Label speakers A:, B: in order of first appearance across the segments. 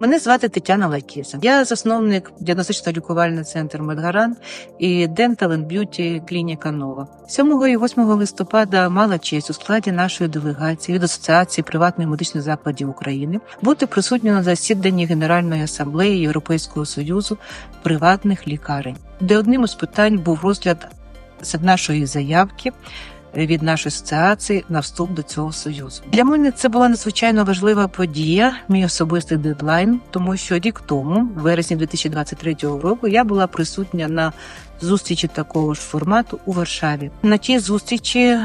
A: Мене звати Тетяна Лакіса. Я засновник діагностично-лікувальний центр Медгаран і Dental and Beauty клініка Нова. 7 і 8 листопада мала честь у складі нашої делегації від Асоціації приватних медичних закладів України бути присутньою на засіданні Генеральної асамблеї Європейського союзу приватних лікарень, де одним із питань був розгляд нашої заявки від нашої асоціації на вступ до цього союзу. Для мене це була надзвичайно важлива подія, мій особистий дедлайн, тому що рік тому, в вересні 2023 року, я була присутня на зустрічі такого ж формату у Варшаві. На тій зустрічі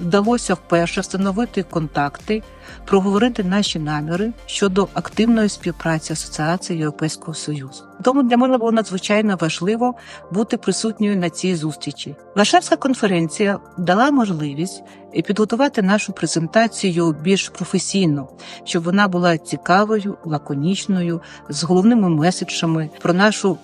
A: вдалося вперше встановити контакти, проговорити наші наміри щодо активної співпраці Асоціації Європейського Союзу. Тому для мене було надзвичайно важливо бути присутньою на цій зустрічі. Варшавська конференція дала можливість підготувати нашу презентацію більш професійно, щоб вона була цікавою, лаконічною, з головними меседжами про нашу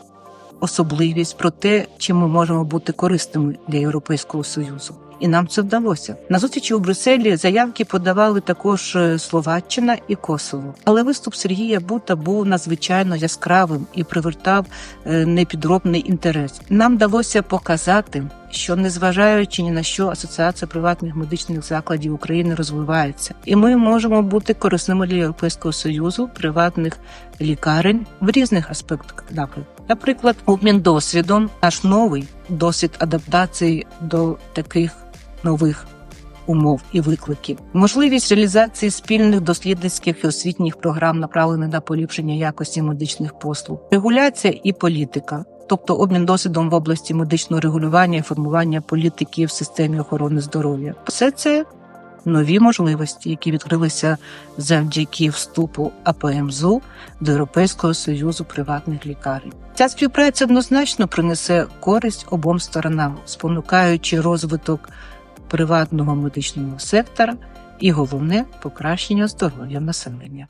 A: особливість, про те, чим ми можемо бути корисними для Європейського союзу. І нам це вдалося. На зустрічі у Брюсселі заявки подавали також е, Словаччина і Косово. Але виступ Сергія Бута був надзвичайно яскравим і привертав е, непідробний інтерес. Нам вдалося показати, що незважаючи ні на що Асоціація приватних медичних закладів України розвивається, і ми можемо бути корисними для Європейського союзу приватних лікарень в різних аспектах напрямку. Наприклад, обмін досвідом, наш новий досвід адаптації до таких нових умов і викликів, можливість реалізації спільних дослідницьких і освітніх програм, направлених на поліпшення якості медичних послуг, регуляція і політика. Тобто обмін досвідом в області медичного регулювання і формування політики в системі охорони здоров'я, все це нові можливості, які відкрилися завдяки вступу АПМЗУ до Європейського союзу приватних лікарень. Ця співпраця однозначно принесе користь обом сторонам, спонукаючи розвиток приватного медичного сектора і головне покращення здоров'я населення.